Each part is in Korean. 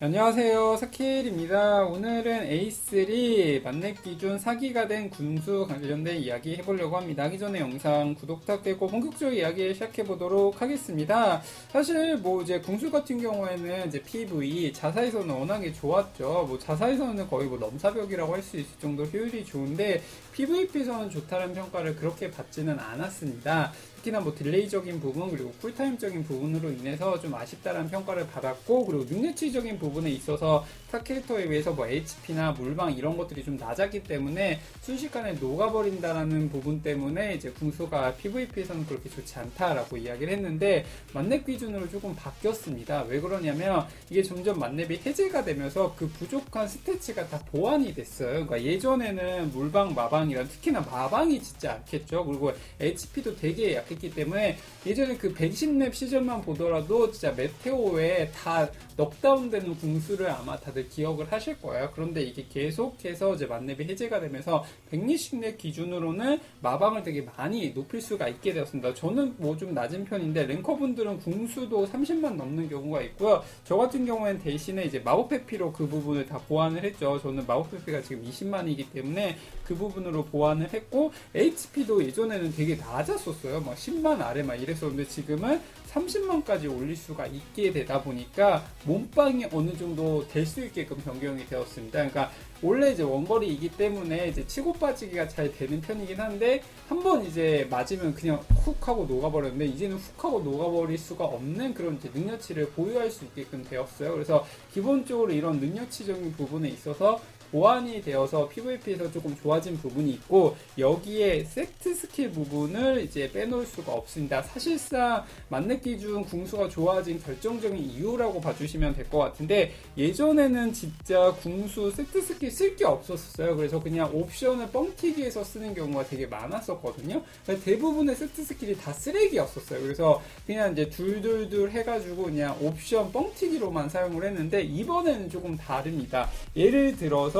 안녕하세요. 사키엘입니다. 오늘은 A3 만렙 기준 사기가 된 군수 관련된 이야기 해보려고 합니다. 하기 전에 영상 구독 부탁드리고 본격적으로 이야기 시작해보도록 하겠습니다. 사실 뭐 이제 군수 같은 경우에는 이제 PV 자사에서는 워낙에 좋았죠. 뭐 자사에서는 거의 뭐 넘사벽이라고 할 수 있을 정도 효율이 좋은데 PVP에서는 좋다는 평가를 그렇게 받지는 않았습니다. 특히나 뭐 딜레이적인 부분 그리고 쿨타임적인 부분으로 인해서 좀 아쉽다라는 평가를 받았고 그리고 능력치적인 부분에 있어서 타 캐릭터에 비해서 뭐 HP나 물방 이런 것들이 좀 낮았기 때문에 순식간에 녹아버린다라는 부분 때문에 이제 궁수가 PVP에서는 그렇게 좋지 않다라고 이야기를 했는데 만렙 기준으로 조금 바뀌었습니다. 왜 그러냐면 이게 점점 만렙이 해제가 되면서 그 부족한 스태치가 다 보완이 됐어요. 그러니까 예전에는 물방, 마방이란 특히나 마방이 진짜 약했죠. 그리고 HP도 되게 약 했기 때문에 예전에 그 110렙 시즌만 보더라도 진짜 메테오에 다 넉다운되는 궁수를 아마 다들 기억을 하실 거예요. 그런데 이게 계속해서 이제 만렙이 해제가 되면서 120렙 기준으로는 마방을 되게 많이 높일 수가 있게 되었습니다. 저는 뭐 좀 낮은 편인데 랭커분들은 궁수도 30만 넘는 경우가 있고요. 저 같은 경우에는 대신에 이제 마법 회피로 그 부분을 다 보완을 했죠. 저는 마법 회피가 지금 20만이기 때문에 그 부분으로 보완을 했고 HP도 예전에는 되게 낮았었어요. 막 10만 아래 막 이랬었는데 지금은 30만까지 올릴 수가 있게 되다 보니까 몸빵이 어느 정도 될 수 있게끔 변경이 되었습니다. 그러니까 원래 이제 원거리이기 때문에 이제 치고 빠지기가 잘 되는 편이긴 한데 한 번 이제 맞으면 그냥 훅 하고 녹아버렸는데 이제는 훅 하고 녹아버릴 수가 없는 그런 능력치를 보유할 수 있게끔 되었어요. 그래서 기본적으로 이런 능력치적인 부분에 있어서 보완이 되어서 PVP에서 조금 좋아진 부분이 있고 여기에 세트 스킬 부분을 이제 빼놓을 수가 없습니다. 사실상 만렙 기준 궁수가 좋아진 결정적인 이유라고 봐주시면 될 것 같은데 예전에는 진짜 궁수 세트 스킬 쓸 게 없었어요. 그래서 그냥 옵션을 뻥튀기해서 쓰는 경우가 되게 많았었거든요. 대부분의 세트 스킬이 다 쓰레기였었어요. 그래서 그냥 이제 둘둘둘 해가지고 그냥 옵션 뻥튀기로만 사용을 했는데 이번에는 조금 다릅니다. 예를 들어서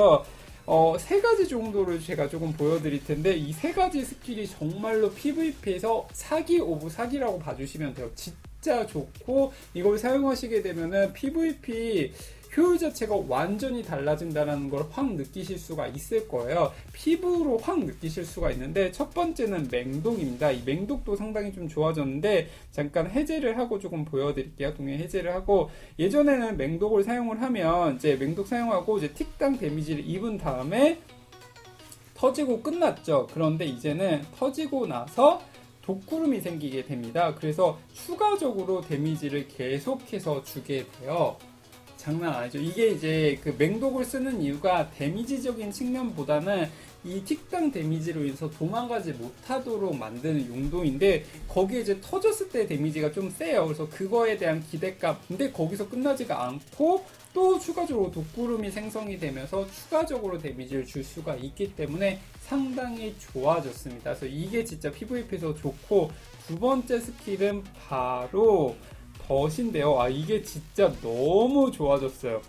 어, 세 가지 정도를 제가 조금 보여드릴 텐데 이 세 가지 스킬이 정말로 PVP에서 사기 오브 사기라고 봐주시면 돼요. 진짜 좋고 이걸 사용하시게 되면은 PVP 효율 자체가 완전히 달라진다는 걸 확 느끼실 수가 있을 거예요. 피부로 확 느끼실 수가 있는데 첫 번째는 맹독입니다. 이 맹독도 상당히 좀 좋아졌는데 잠깐 해제를 하고 조금 보여드릴게요. 동행 해제를 하고 예전에는 맹독을 사용을 하면 이제 맹독 사용하고 이제 틱당 데미지를 입은 다음에 터지고 끝났죠. 그런데 이제는 터지고 나서 독구름이 생기게 됩니다. 그래서 추가적으로 데미지를 계속해서 주게 돼요. 장난 아니죠. 이게 이제 그 맹독을 쓰는 이유가 데미지적인 측면보다는 이 틱당 데미지로 인해서 도망가지 못하도록 만드는 용도인데 거기에 이제 터졌을 때 데미지가 좀 세요. 그래서 그거에 대한 기대감. 근데 거기서 끝나지가 않고 또 추가적으로 독구름이 생성이 되면서 추가적으로 데미지를 줄 수가 있기 때문에 상당히 좋아졌습니다. 그래서 이게 진짜 PVP에서 좋고 두 번째 스킬은 바로 덫인데요. 아 이게 진짜 너무 좋아졌어요.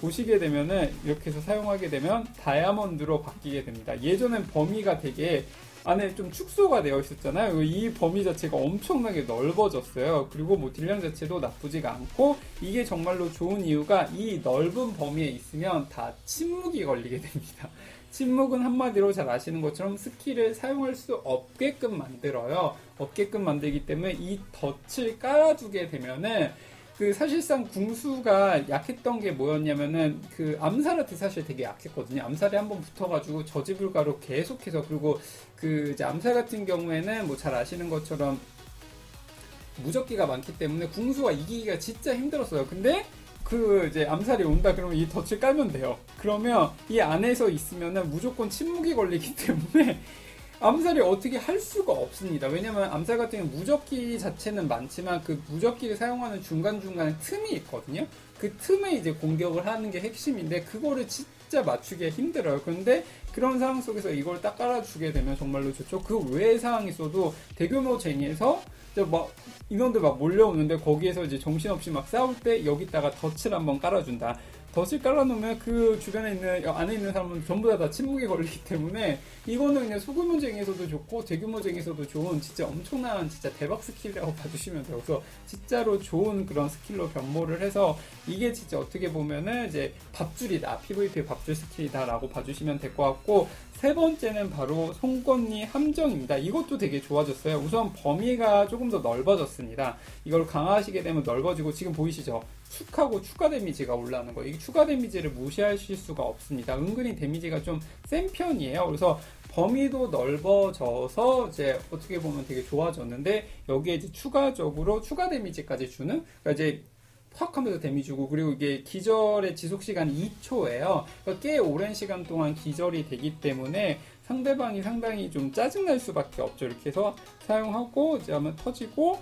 보시게 되면은 이렇게 해서 사용하게 되면 다이아몬드로 바뀌게 됩니다. 예전엔 범위가 되게 안에 좀 축소가 되어 있었잖아요. 이 범위 자체가 엄청나게 넓어졌어요. 그리고 뭐 딜량 자체도 나쁘지가 않고 이게 정말로 좋은 이유가 이 넓은 범위에 있으면 다 침묵이 걸리게 됩니다. 침묵은 한마디로 잘 아시는 것처럼 스킬을 사용할 수 없게끔 만들어요. 없게끔 만들기 때문에 이 덫을 깔아두게 되면은 그 사실상 궁수가 약했던 게 뭐였냐면은 그 암살한테 사실 되게 약했거든요. 암살에 한번 붙어가지고 저지불가로 계속해서 그리고 그 이제 암살 같은 경우에는 뭐 잘 아시는 것처럼 무적기가 많기 때문에 궁수가 이기기가 진짜 힘들었어요. 근데 그 이제 암살이 온다 그러면 이 덫을 깔면 돼요. 그러면 이 안에서 있으면은 무조건 침묵이 걸리기 때문에 암살이 어떻게 할 수가 없습니다. 왜냐면 암살 같은 경우 무적기 자체는 많지만 그 무적기를 사용하는 중간중간에 틈이 있거든요. 그 틈에 이제 공격을 하는 게 핵심인데 그거를 진짜 맞추기가 힘들어요. 그런데 그런 상황 속에서 이걸 딱 깔아주게 되면 정말로 좋죠. 그 외의 상황이 있어도 대규모 쟁에서 인원들 막 몰려오는데 거기에서 이제 정신없이 막 싸울 때 여기다가 덫을 한번 깔아준다. 덫을 깔아놓으면 그 주변에 있는 어, 안에 있는 사람은 전부 다, 다 침묵에 걸리기 때문에 이거는 그냥 소규모 쟁에서도 좋고 대규모 쟁에서도 좋은 진짜 엄청난 진짜 대박 스킬이라고 봐주시면 돼요. 그래서 진짜로 좋은 그런 스킬로 변모를 해서 이게 진짜 어떻게 보면은 이제 밥줄이다 PVP 밥줄 스킬이다라고 봐주시면 될 것 같고 세 번째는 바로 송곳니 함정입니다. 이것도 되게 좋아졌어요. 우선 범위가 조금 더 넓어졌 습니다. 이걸 강화하시게 되면 넓어지고 지금 보이시죠? 축하고 추가 데미지가 올라오는 거예요. 이 추가 데미지를 무시하실 수가 없습니다. 은근히 데미지가 좀 센 편이에요. 그래서 범위도 넓어져서 이제 어떻게 보면 되게 좋아졌는데 여기에 이제 추가적으로 추가 데미지까지 주는 그러니까 이제 팍 하면서 데미지 주고 그리고 이게 기절의 지속 시간이 2초예요. 그러니까 꽤 오랜 시간 동안 기절이 되기 때문에 상대방이 상당히 좀 짜증날 수밖에 없죠. 이렇게 해서 사용하고 이제 하면 터지고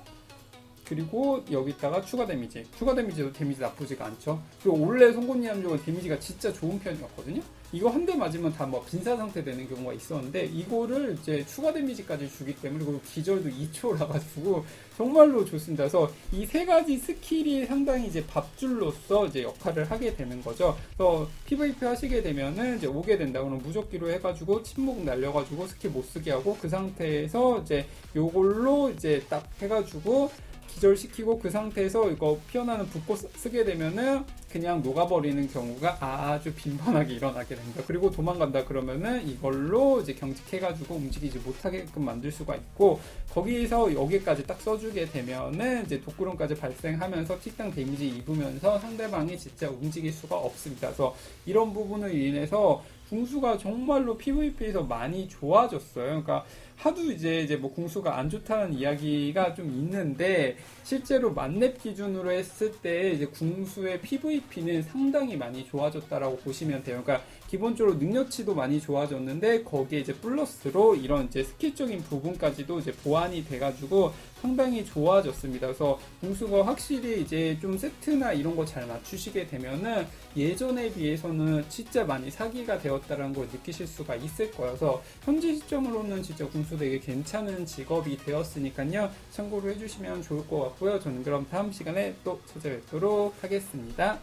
그리고 여기다가 추가 데미지. 추가 데미지도 데미지 나쁘지가 않죠. 그리고 원래 송곳니 함정은 데미지가 진짜 좋은 편이었거든요. 이거 한 대 맞으면 다 뭐 빈사 상태 되는 경우가 있었는데 이거를 이제 추가 데미지까지 주기 때문에 그리고 기절도 2초라 가지고 정말로 좋습니다. 그래서 이 세 가지 스킬이 상당히 이제 밥줄로서 이제 역할을 하게 되는 거죠. 그래서 PVP 하시게 되면은 이제 오게 된다 그러면 무적기로 해가지고 침묵 날려가지고 스킬 못 쓰게 하고 그 상태에서 이제 요걸로 이제 딱 해가지고 기절시키고 그 상태에서 이거 피어나는 쓰- 쓰게 되면은 그냥 녹아버리는 경우가 아주 빈번하게 일어나게 됩니다. 그리고 도망간다 그러면은 이걸로 이제 경직해가지고 움직이지 못하게끔 만들 수가 있고 거기서 여기까지 딱 써주게 되면은 이제 독구름까지 발생하면서 틱당 데미지 입으면서 상대방이 진짜 움직일 수가 없습니다. 그래서 이런 부분을 인해서 궁수가 정말로 PVP에서 많이 좋아졌어요. 그러니까 하도 이제 이제 뭐 궁수가 안 좋다는 이야기가 좀 있는데 실제로 만렙 기준으로 했을 때 이제 궁수의 PVP는 상당히 많이 좋아졌다라고 보시면 돼요. 그러니까 기본적으로 능력치도 많이 좋아졌는데 거기에 이제 플러스로 이런 이제 스킬적인 부분까지도 이제 보완이 돼가지고 상당히 좋아졌습니다. 그래서 궁수가 확실히 이제 좀 세트나 이런 거 잘 맞추시게 되면은 예전에 비해서는 진짜 많이 사기가 되었다는 걸 느끼실 수가 있을 거여서 현재 시점으로는 진짜 궁수 되게 괜찮은 직업이 되었으니까요. 참고로 해주시면 좋을 것 같고요. 저는 그럼 다음 시간에 또 찾아뵙도록 하겠습니다.